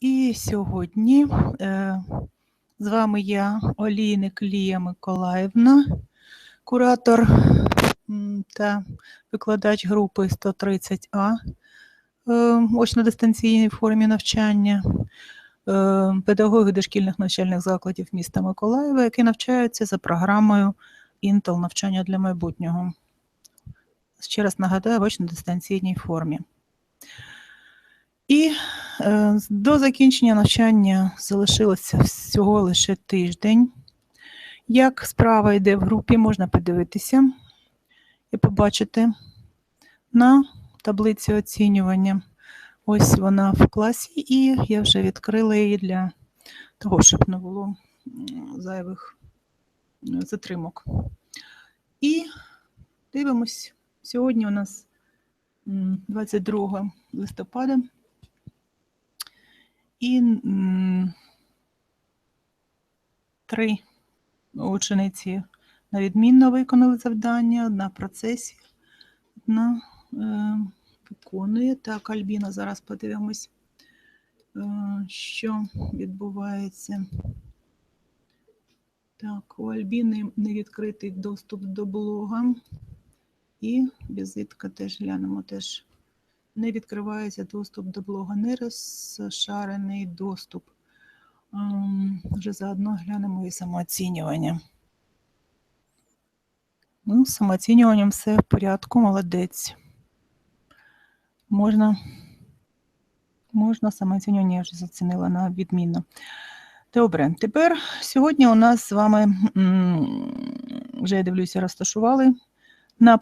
І сьогодні е, з вами я, Олійник Лія Миколаївна, куратор та викладач групи 130А е, очно-дистанційній формі навчання, е, педагоги дошкільних навчальних закладів міста Миколаєва, які навчаються за програмою Intel навчання для майбутнього. Ще раз нагадаю, в очно-дистанційній формі. І е, до закінчення навчання залишилося всього лише тиждень. Як справа йде в групі, можна подивитися і побачити на таблиці оцінювання. Ось вона в класі, і я вже відкрила її для того, щоб не було зайвих е, затримок. І дивимось. Сьогодні у нас 22 листопада. І три учениці на відмінно виконали завдання, одна в процесі, одна е, виконує. Так, Альбіна, зараз подивимось, е, що відбувається. Так, у Альбіни не відкритий доступ до блога. І візитка теж глянемо теж не відкривається доступ до блога, не розшарений доступ. Ем, Вже заодно глянемо і самооцінювання. Ну, з самооцінюванням все в порядку, молодець. Можна, можна самооцінювання я вже зацінила на відмінно. Добре, тепер сьогодні у нас з вами, вже я дивлюся, розташували на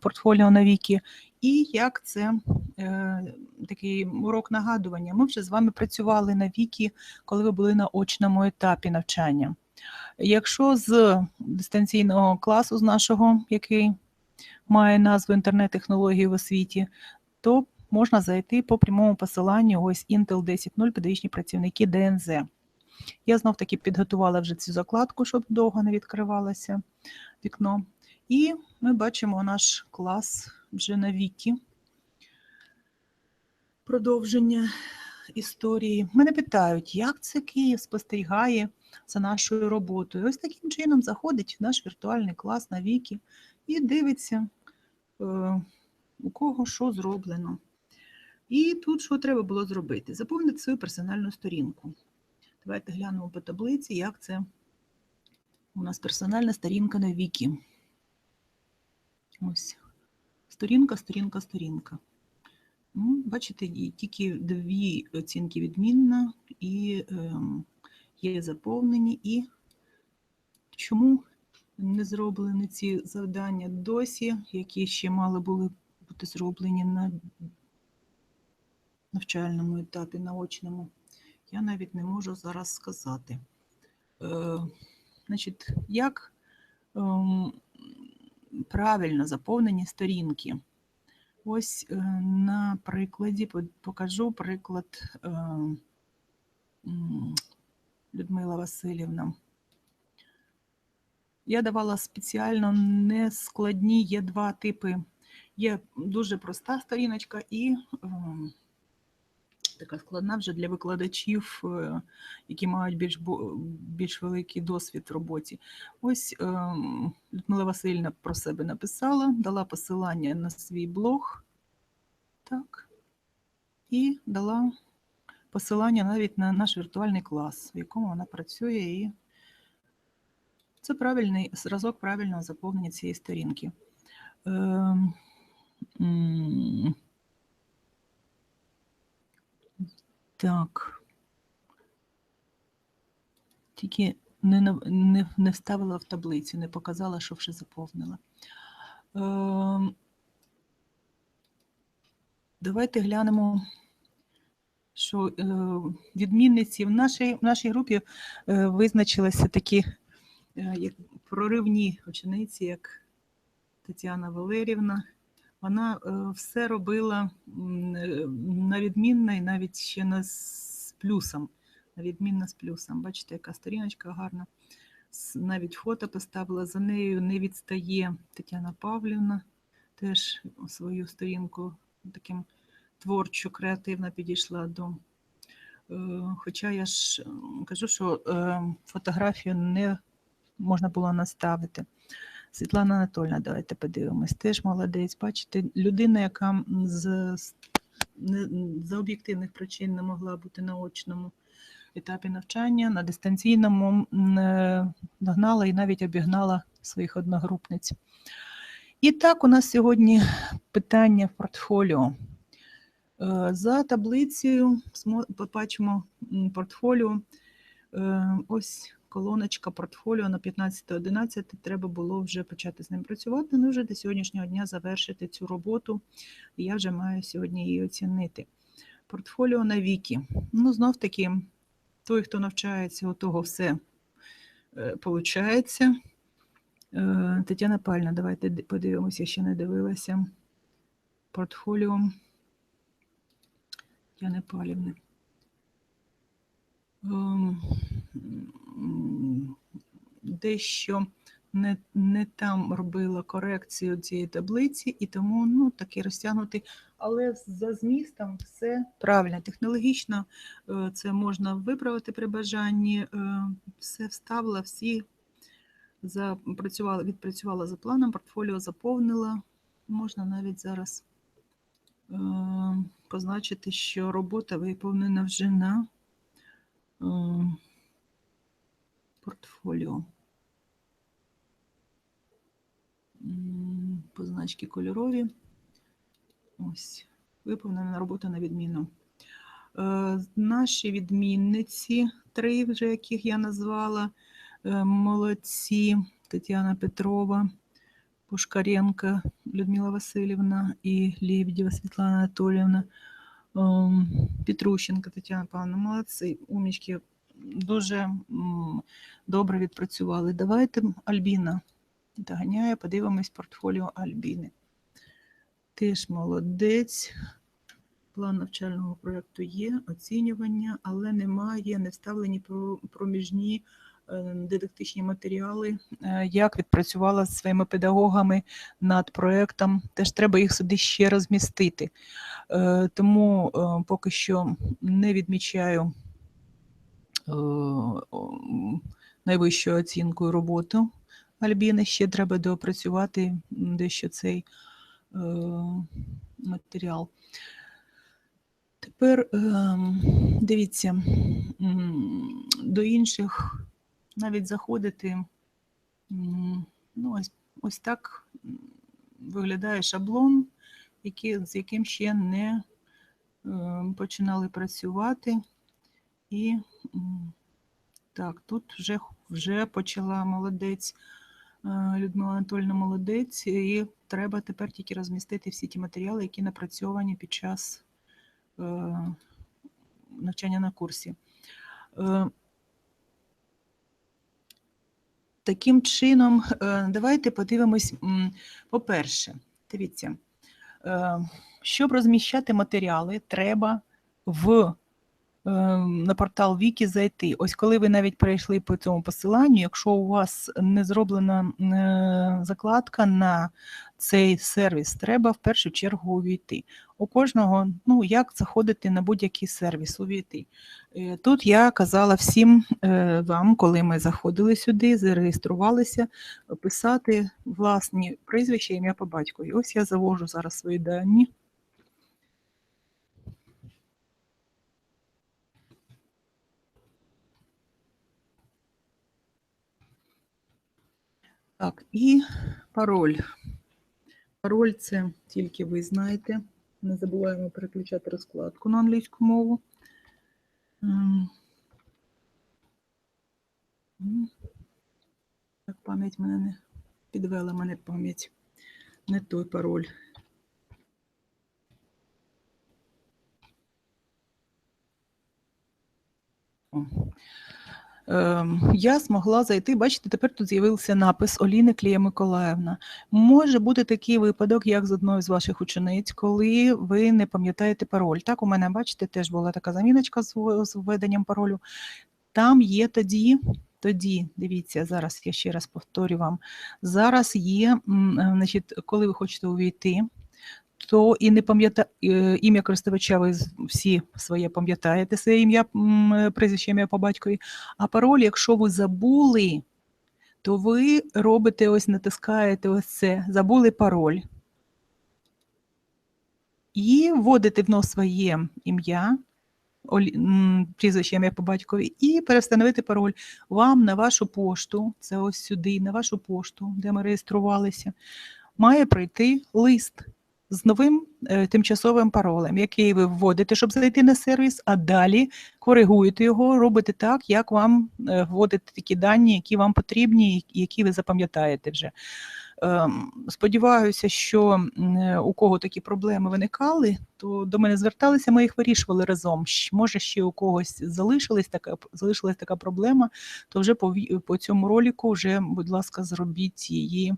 портфоліо на віки. І як це е, такий урок нагадування. Ми вже з вами працювали на віки, коли ви були на очному етапі навчання. Якщо з дистанційного класу, з нашого, який має назву інтернет-технології в освіті, то можна зайти по прямому посиланню ось Intel 10.0 педагогічні працівники ДНЗ. Я знов таки підготувала вже цю закладку, щоб довго не відкривалося вікно. І ми бачимо наш клас вже на віки. Продовження історії. Мене питають, як це Київ спостерігає за нашою роботою. Ось таким чином заходить в наш віртуальний клас на віки і дивиться, е, у кого що зроблено. І тут що треба було зробити? Заповнити свою персональну сторінку. Давайте глянемо по таблиці, як це у нас персональна сторінка на віки. Ось. Сторінка, сторінка, сторінка. Ну, бачите, тільки дві оцінки відмінна і ем, є заповнені. І чому не зроблені ці завдання досі, які ще мали були бути зроблені на навчальному етапі, наочному, я навіть не можу зараз сказати. Е, значить, як ем, правильно заповнені сторінки. Ось е, на прикладі покажу приклад е, Людмила Васильівна. Я давала спеціально нескладні, є два типи. Є дуже проста сторіночка і ем, така складна вже для викладачів, е, які мають більш, більш великий досвід в роботі. Ось ем, Людмила Васильівна про себе написала, дала посилання на свій блог. Так. І дала посилання навіть на наш віртуальний клас, в якому вона працює, і це правильний зразок правильного заповнення цієї сторінки. Ем, м, Так. Тільки не, не, не вставила в таблицю, не показала, що вже заповнила. Ем, Давайте глянемо, що е, відмінниці в нашій, в нашій групі е, визначилися такі е, як проривні учениці, як Тетяна Валерівна. Вона е, все робила е, на відмінно і навіть ще на з плюсом. На відмінно з плюсом. Бачите, яка сторіночка гарна. Навіть фото поставила за нею, не відстає Тетяна Павлівна. Теж свою сторінку таким творчо, креативно підійшла до Е, Хоча я ж кажу, що фотографію не можна було наставити. Світлана Анатольовна, давайте подивимось. Теж молодець. Бачите, людина, яка з, за об'єктивних причин не могла бути на очному етапі навчання, на дистанційному е, догнала і навіть обігнала своїх одногрупниць. І так, у нас сьогодні питання в портфоліо. Е, За таблицею побачимо портфоліо. Е, Ось колоночка портфоліо на 15.11. Треба було вже почати з ним працювати. Ну, вже до сьогоднішнього дня завершити цю роботу. І я вже маю сьогодні її оцінити. Портфоліо на віки. Ну, знов таки, той, хто навчається, у того все виходить. Тетяна Пальна, давайте подивимося, ще не дивилася. Портфоліо Тетяни Палівни. Дещо не, не там робила корекцію цієї таблиці, і тому ну, такий розтягнутий. Але за змістом все правильно. Технологічно е, це можна виправити при бажанні. е, Все вставила, всі запрацювала, відпрацювала за планом, портфоліо заповнила. Можна навіть зараз е, позначити, що робота виповнена вже на портфоліо. Позначки кольорові. Ось, виповнена робота на відміну. Е, Наші відмінниці, три вже яких я назвала, е, молодці Тетяна Петрова, Пушкаренко Людмила Васильівна і Лебедєва Світлана Анатоліївна, ем, Петрущенко Тетяна Павловна, молодці, умнічки, дуже добре відпрацювали. Давайте Альбіна доганяє, подивимось портфоліо Альбіни. Теж молодець. План навчального проєкту є, оцінювання, але немає, не вставлені проміжні е, дидактичні матеріали, е, як відпрацювала зі своїми педагогами над проєктом. Теж треба їх сюди ще розмістити. Е, Тому поки що не відмічаю найвищою оцінкою роботу Альбіни. Ще треба доопрацювати дещо цей е, матеріал. Тепер ем, дивіться, до інших навіть заходити. Ну, ось, ось так виглядає шаблон, який, з яким ще не починали працювати. І так, тут вже, вже почала молодець. е, Людмила Анатольовна молодець, і треба тепер тільки розмістити всі ті матеріали, які напрацьовані під час е, навчання на курсі. Е, Таким чином, давайте подивимось. По-перше, дивіться, щоб розміщати матеріали, треба в на портал Вікі зайти. Ось коли ви навіть перейшли по цьому посиланню, якщо у вас не зроблена е, закладка на цей сервіс, треба в першу чергу увійти. У кожного, ну як заходити на будь-який сервіс, увійти. Е, Тут я казала всім е, вам, коли ми заходили сюди, зареєструвалися, писати власні прізвища, ім'я по батькові. Ось я завожу зараз свої дані. Так, і пароль. Пароль це тільки ви знаєте. Не забуваємо переключати розкладку на англійську мову. Так, пам'ять мене не підвела мене пам'ять. Не той пароль. О. Ем, Я змогла зайти, бачите, тепер тут з'явився напис Оліни Клія Миколаївна. Може бути такий випадок, як з одною з ваших учениць, коли ви не пам'ятаєте пароль. Так, у мене, бачите, теж була така заміночка з введенням паролю. Там є тоді, тоді, дивіться, зараз я ще раз повторю вам. Зараз є, е, значить, коли ви хочете увійти, то і не пам'ятає ім'я користувача, ви всі своє пам'ятаєте, своє ім'я, е, прізвище ім'я по батькові. А пароль, якщо ви забули, то ви робите ось, натискаєте ось це, забули пароль. І вводите в нос своє ім'я, прізвище ім'я по батькові, і перестановити пароль. Вам на вашу пошту, це ось сюди, на вашу пошту, де ми реєструвалися, має прийти лист з новим е, тимчасовим паролем, який ви вводите, щоб зайти на сервіс, а далі коригуєте його, робите так, як вам е, вводите такі дані, які вам потрібні, які ви запам'ятаєте вже. Ем, Сподіваюся, що е, у кого такі проблеми виникали, то до мене зверталися, ми їх вирішували разом. Може, ще у когось залишилась така, залишилась така проблема, то вже по, по цьому ролику вже, будь ласка, зробіть її,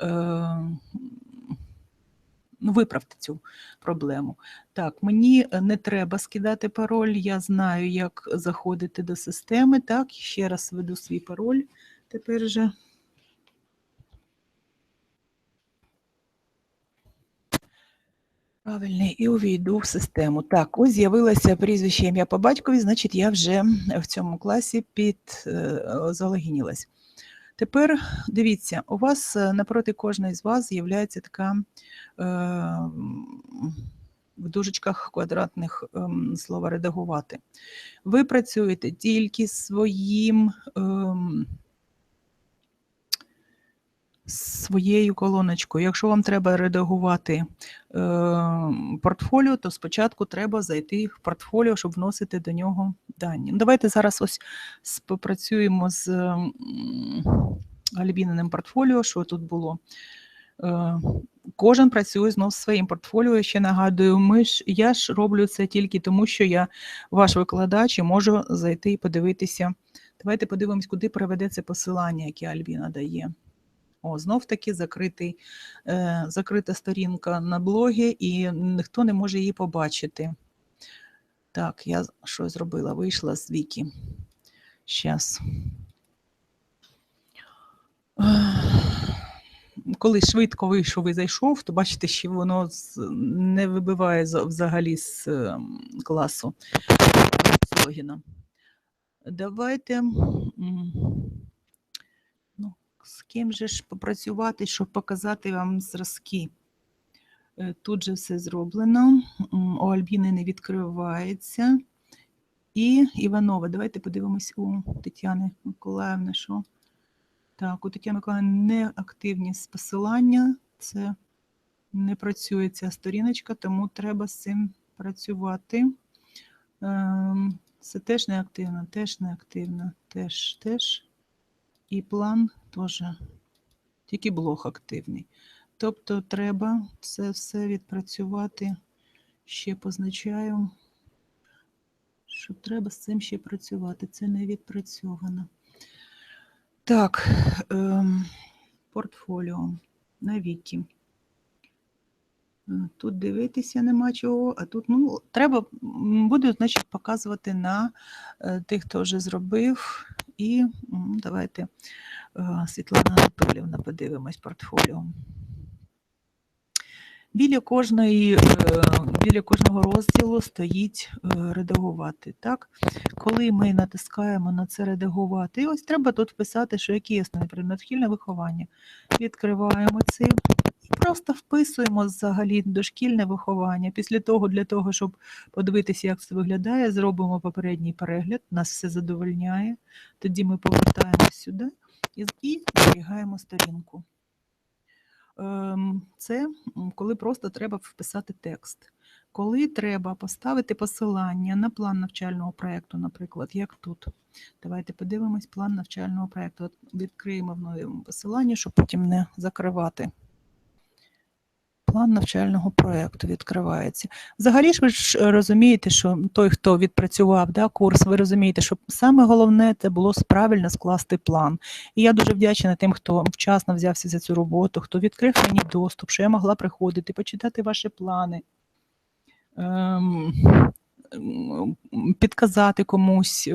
е, виправте цю проблему. Так, мені е, не треба скидати пароль, я знаю, як заходити до системи. Так, ще раз введу свій пароль тепер же. Правильний, і увійду в систему. Так, ось з'явилося прізвище ім'я по батькові, значить, я вже в цьому класі під е, залогінілась. Тепер дивіться, у вас е, напроти кожної з вас з'являється така е, в дужечках квадратних ем, слова редагувати. Ви працюєте тільки своїм. Своєю колоночкою. Якщо вам треба редагувати е, портфоліо, то спочатку треба зайти в портфоліо, щоб вносити до нього дані. Ну, Давайте зараз ось попрацюємо з м, Альбіниним портфоліо, що тут було. Е, Кожен працює знов своїм портфоліо. Я ще нагадую, ми ж я ж роблю це тільки тому, що я ваш викладач і можу зайти і подивитися. Давайте подивимось, куди приведе це посилання, яке Альбіна дає. О, знов таки закритий, е, закрита сторінка на блогі, і ніхто не може її побачити. Так, я що зробила? Вийшла з віки. Щас. Коли швидко вийшов і зайшов, то бачите, що воно не вибиває взагалі з ем, класу з логіна. Давайте. З ким же ж попрацювати, щоб показати вам зразки? Е, Тут же все зроблено. У Альбіни не відкривається. І Іванова. Давайте подивимось у Тетяни Миколаївни, що. Так, у Тетяни Миколаївни не активні посилання. Це не працює ця сторіночка, тому треба з цим працювати. Ем, Це теж не активно, теж не активно, теж, теж. І план теж, тільки блок активний. Тобто треба це все відпрацювати. Ще позначаю, що треба з цим ще працювати. Це не відпрацьовано. Так, ем, портфоліо на віки. Е, Тут дивитися нема чого, а тут ну, треба, м, буду, значить, показувати на е, тих, хто вже зробив. І давайте е, Світлана Анатолівна, подивимось портфоліо. Біля кожної, е, біля кожного розділу стоїть е, редагувати. Так? Коли ми натискаємо на це редагувати, ось треба тут вписати, що який основний предмет шкільне виховання. Відкриваємо це просто вписуємо взагалі дошкільне виховання. Після того, для того, щоб подивитися, як це виглядає, зробимо попередній перегляд, нас все задовольняє. Тоді ми повертаємося сюди і, зберігаємо сторінку. Ем, Це коли просто треба вписати текст. Коли треба поставити посилання на план навчального проєкту, наприклад, як тут. Давайте подивимось план навчального проєкту. Відкриємо в новому посиланні, щоб потім не закривати. План навчального проєкту відкривається. Взагалі ж ви ж е, розумієте, що той, хто відпрацював да, курс, ви розумієте, що саме головне це було правильно скласти план. І я дуже вдячна тим, хто вчасно взявся за цю роботу, хто відкрив мені доступ, що я могла приходити, почитати ваші плани, ем, підказати комусь, е,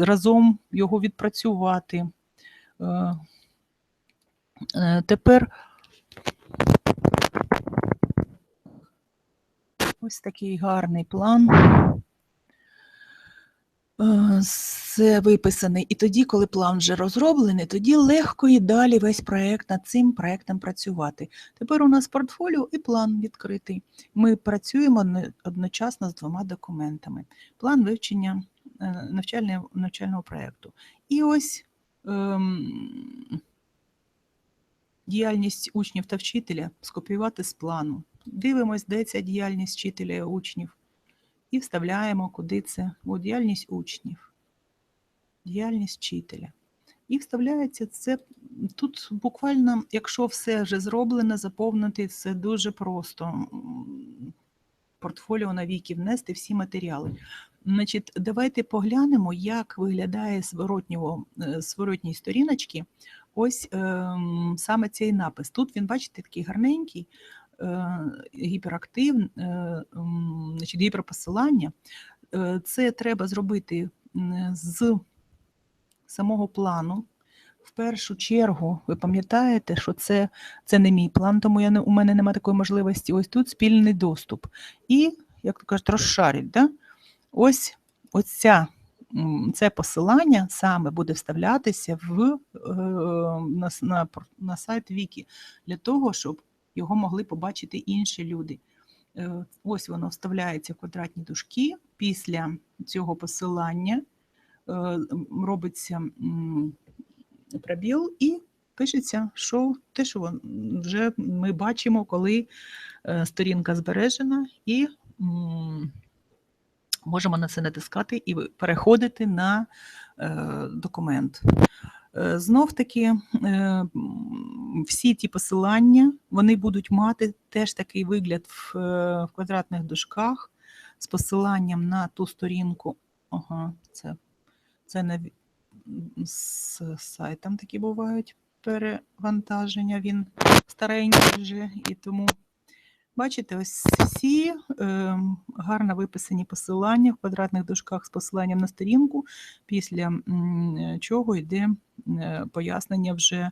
разом його відпрацювати. Е, Тепер Ось такий гарний план. Е, Все виписаний. І тоді, коли план вже розроблений, тоді легко і далі весь проєкт над цим проєктом працювати. Тепер у нас портфоліо і план відкритий. Ми працюємо одночасно з двома документами. План вивчення е, навчального, навчального проєкту. І ось ем, діяльність учнів та вчителя скопіювати з плану. Дивимось, де ця діяльність вчителя і учнів, і вставляємо, куди це. О, діяльність учнів, діяльність вчителя. І вставляється це тут буквально, якщо все вже зроблено, заповнити це дуже просто. Портфоліо на віки внести всі матеріали. Значить, давайте поглянемо, як виглядає зворотнього, е, сторіночки ось ем, саме цей напис. Тут він, бачите, такий гарненький, е, гіперактив, е, значить, гіперпосилання. Е, Це треба зробити з самого плану. В першу чергу, ви пам'ятаєте, що це, це не мій план, тому я не, у мене немає такої можливості. Ось тут спільний доступ. І, як то кажуть, розшарить. Да? Ось, ось ця, це посилання саме буде вставлятися в, е, на, на, на сайт Вікі для того, щоб його могли побачити інші люди. Е, Ось воно вставляється в квадратні дужки. Після цього посилання е, робиться пробіл і пишеться, що те, що вже ми бачимо, коли е, сторінка збережена, і можемо на це натискати і переходити на документ. Знов таки, всі ті посилання вони будуть мати теж такий вигляд в, е, в квадратних дужках з посиланням на ту сторінку. Ага, це, це на з сайтом такі бувають перевантаження. Він старенький вже і тому. Бачите, ось всі е, гарно виписані посилання в квадратних дужках з посиланням на сторінку, після чого йде е, пояснення вже е,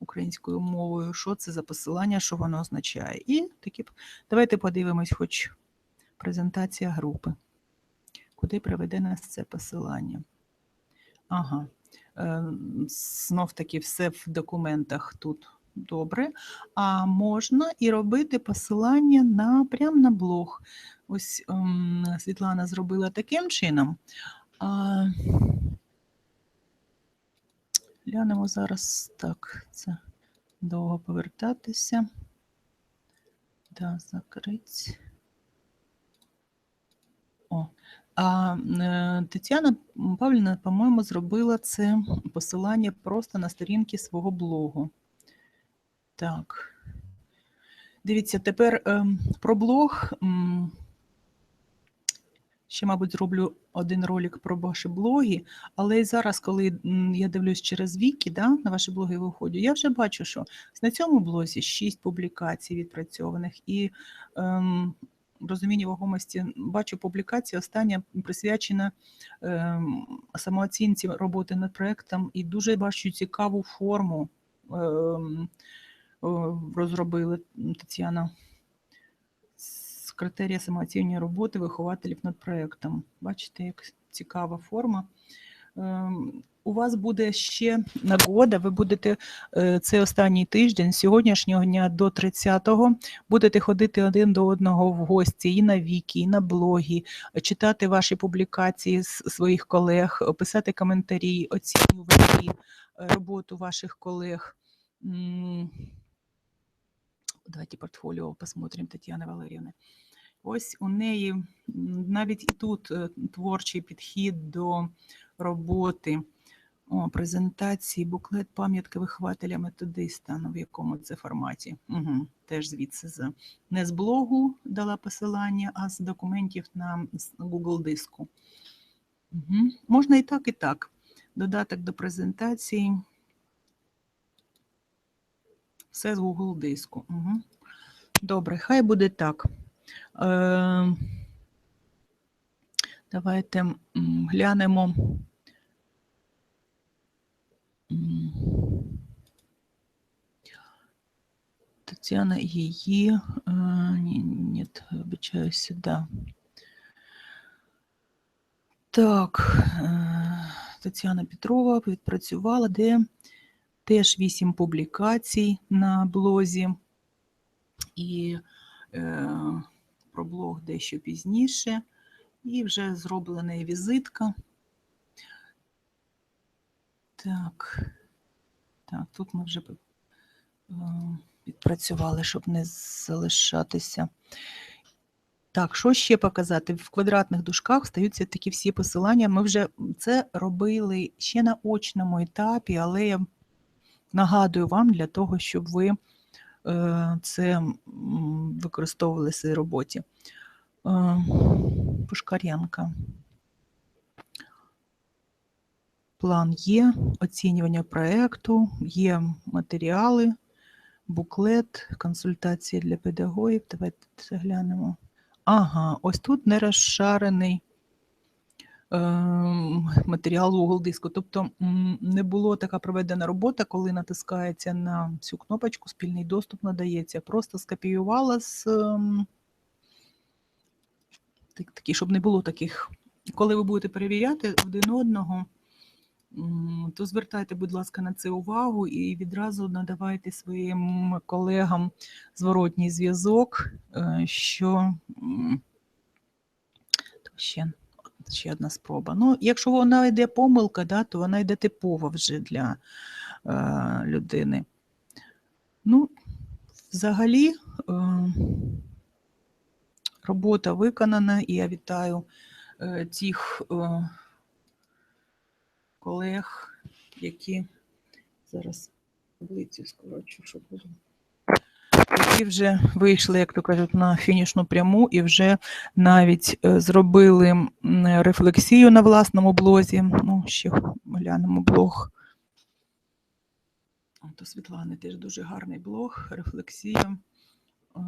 українською мовою, що це за посилання, що воно означає. І такі, давайте подивимось, хоч презентація групи. Куди приведе нас це посилання? Ага. Е, Знов таки все в документах тут добре. А можна і робити посилання на прямо на блог. Ось ем, Світлана зробила таким чином. А, глянемо зараз так. Це довго повертатися. Да, закрить. О, а е, Тетяна Павлівна, по-моєму, зробила це посилання просто на сторінки свого блогу. Так. Дивіться, тепер ем, про блог. Ще, мабуть, зроблю один ролик про ваші блоги, але зараз, коли я дивлюсь через віки, да, на ваші блоги виходжу, я вже бачу, що на цьому блозі 6 публікацій відпрацьованих і ем, розуміння вагомості бачу публікація остання присвячена ем, самооцінці роботи над проектом і дуже бачу цікаву форму ем, розробили Тетяна з критерія самооцінювання роботи вихователів над проектом. Бачите, як цікава форма. Ем, У вас буде ще нагода, ви будете е, цей останній тиждень, з сьогоднішнього дня до 30-го, будете ходити один до одного в гості і на віки, і на блогі, читати ваші публікації з своїх колег, писати коментарі, оцінювати е, роботу ваших колег. Давайте портфоліо посмотрим Тетяни Валерівни. Ось у неї навіть і тут е, творчий підхід до роботи. О, презентації, буклет, пам'ятка вихователя методиста. Ну, в якому це форматі? Угу. Теж звідси з не з блогу дала посилання, а з документів на Google диску. Угу. Можна і так, і так. Додаток до презентації. Все з Google диску. Угу. Добре, хай буде так. Е, давайте глянемо. Тетяна її. е, Ні, ні, вибачаюся, да. Так, е, Тетяна Петрова відпрацювала, де теж вісім публікацій на блозі. І е, про блог дещо пізніше. І вже зроблена візитка. Так, так, тут ми вже е, відпрацювали, щоб не залишатися. Так, що ще показати? В квадратних дужках стаються такі всі посилання. Ми вже це робили ще на очному етапі, але я нагадую вам для того, щоб ви е, це використовували в своїй роботі. Е, Пушкаренка. План є, оцінювання проєкту, є матеріали, буклет, консультації для педагогів. Давайте це глянемо. Ага, ось тут не розшарений ем, матеріал Google диску. Тобто не було така проведена робота, коли натискається на цю кнопочку, спільний доступ надається. Просто скопіювала з ем, такі, щоб не було таких. Коли ви будете перевіряти один одного, то звертайте, будь ласка, на це увагу і відразу надавайте своїм колегам зворотній зв'язок, е, що ще, ще одна спроба. Ну, якщо вона йде помилка, да, то вона йде типова вже для е, людини. Ну, взагалі, е, робота виконана, і я вітаю е, тих е, колег, які зараз таблицю скорочу, щоб було. Які вже вийшли, як то кажуть, на фінішну пряму і вже навіть е, зробили рефлексію на власному блозі. Ну, ще глянемо блог. От Світлани теж дуже гарний блог, рефлексія. Е,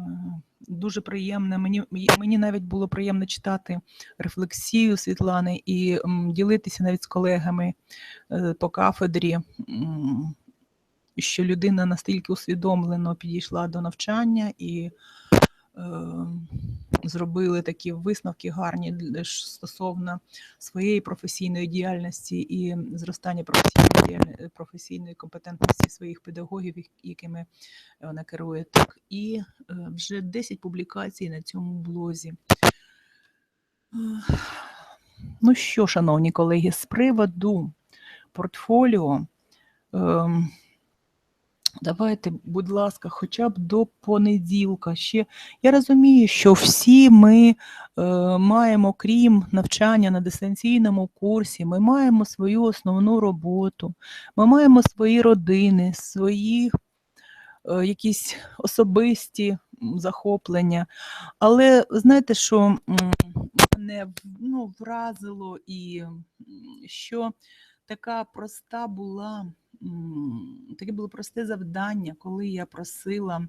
Дуже приємне. Мені, мені- навіть було приємно читати рефлексію Світлани і ділитися навіть з колегами е, по кафедрі, що людина настільки усвідомлено підійшла до навчання і е, зробили такі висновки гарні стосовно своєї професійної діяльності і зростання професійної, професійної компетентності своїх педагогів, якими вона керує. Так, і е, вже 10 публікацій на цьому блозі. Ну що, шановні колеги, з приводу портфоліо, ем, давайте, будь ласка, хоча б до понеділка. Ще я розумію, що всі ми е, маємо, крім навчання на дистанційному курсі, ми маємо свою основну роботу, ми маємо свої родини, свої е, якісь особисті захоплення. Але знаєте, що мене ну, вразило і що така проста була. Таке було просте завдання, коли я просила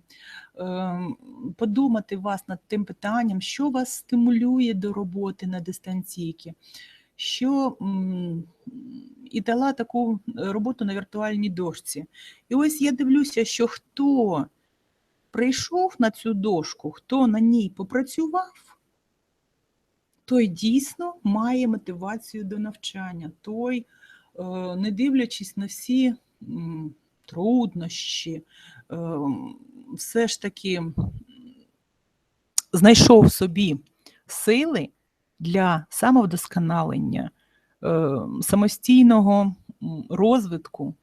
ем, подумати вас над тим питанням, що вас стимулює до роботи на дистанційці, що і дала таку е, роботу на віртуальній дошці. І ось я дивлюся, що хто прийшов на цю дошку, хто на ній попрацював, той дійсно має мотивацію до навчання, той, не дивлячись на всі труднощі, е, все ж таки знайшов в собі сили для самовдосконалення, е, самостійного розвитку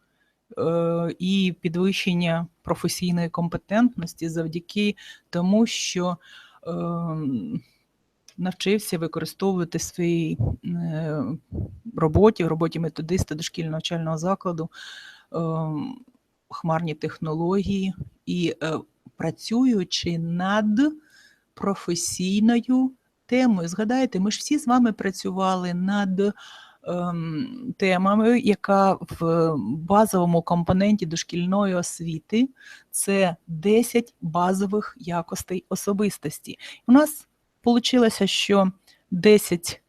е, і підвищення професійної компетентності завдяки тому, що е, навчився використовувати е, роботі, в роботі методиста дошкільного навчального закладу е, хмарні технології і е, працюючи над професійною темою. Згадайте, ми ж всі з вами працювали над ем, темами, яка в базовому компоненті дошкільної освіти це 10 базових якостей особистості. У нас вийшло, що 10 ем,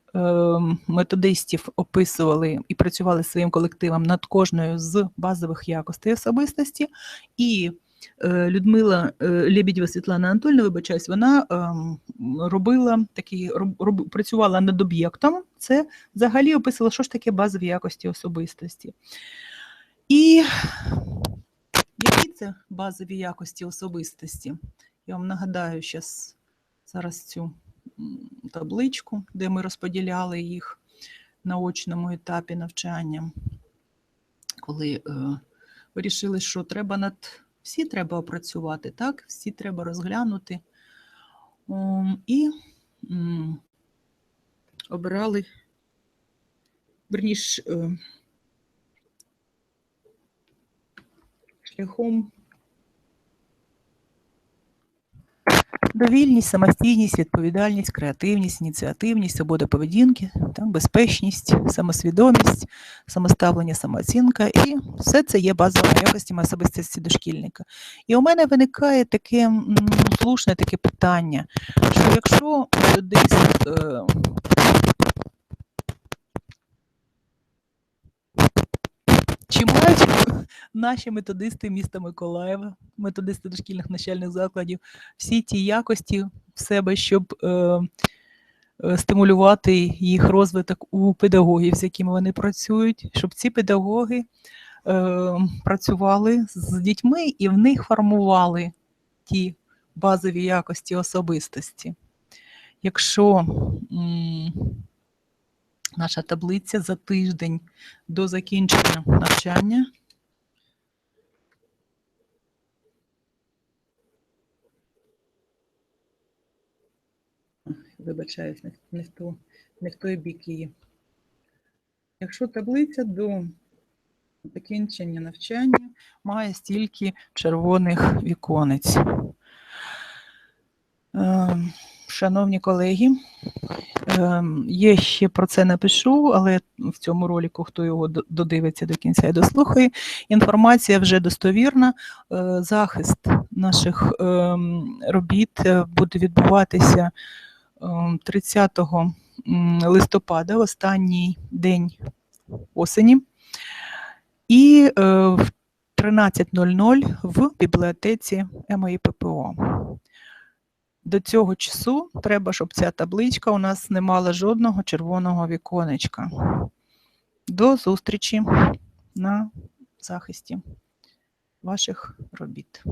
методистів описували і працювали своїм колективом над кожною з базових якостей особистості, і е, Людмила е, Лебедєва Світлана Анатольовна, вибачаюсь, вона ем, робила такі, роб, працювала над об'єктом. Це взагалі описувала, що ж таке базові якості особистості. І які це базові якості особистості? Я вам нагадаю щас, зараз цю табличку, де ми розподіляли їх на очному етапі навчання, коли е, вирішили, що треба над всі треба опрацювати, так? Всі треба розглянути. Ом, і м, обирали, верніш, е, шляхом Довільність, самостійність, відповідальність, креативність, ініціативність, свобода поведінки, так, безпечність, самосвідомість, самоставлення, самооцінка. І все це є базовими якостями особистості дошкільника. І у мене виникає таке слушне таке питання, що якщо десь е, чи мають наші методисти міста Миколаєва, методисти дошкільних навчальних закладів, всі ті якості в себе, щоб е, е, стимулювати їх розвиток у педагогів, з якими вони працюють, щоб ці педагоги е, працювали з дітьми і в них формували ті базові якості особистості. Якщо м, наша таблиця за тиждень до закінчення навчання вибачаюсь, не, не, в ту, не в той бік її. Якщо таблиця до закінчення навчання має стільки червоних віконець. Ем, Шановні колеги, ем, є ще про це напишу, але в цьому ролику, хто його додивиться до кінця і дослухає, інформація вже достовірна. Е, Захист наших ем, робіт е, буде відбуватися ем, 30 листопада, останній день осені, і е, в 13.00 в бібліотеці МАІППО. До цього часу треба, щоб ця табличка у нас не мала жодного червоного віконечка. До зустрічі на захисті ваших робіт.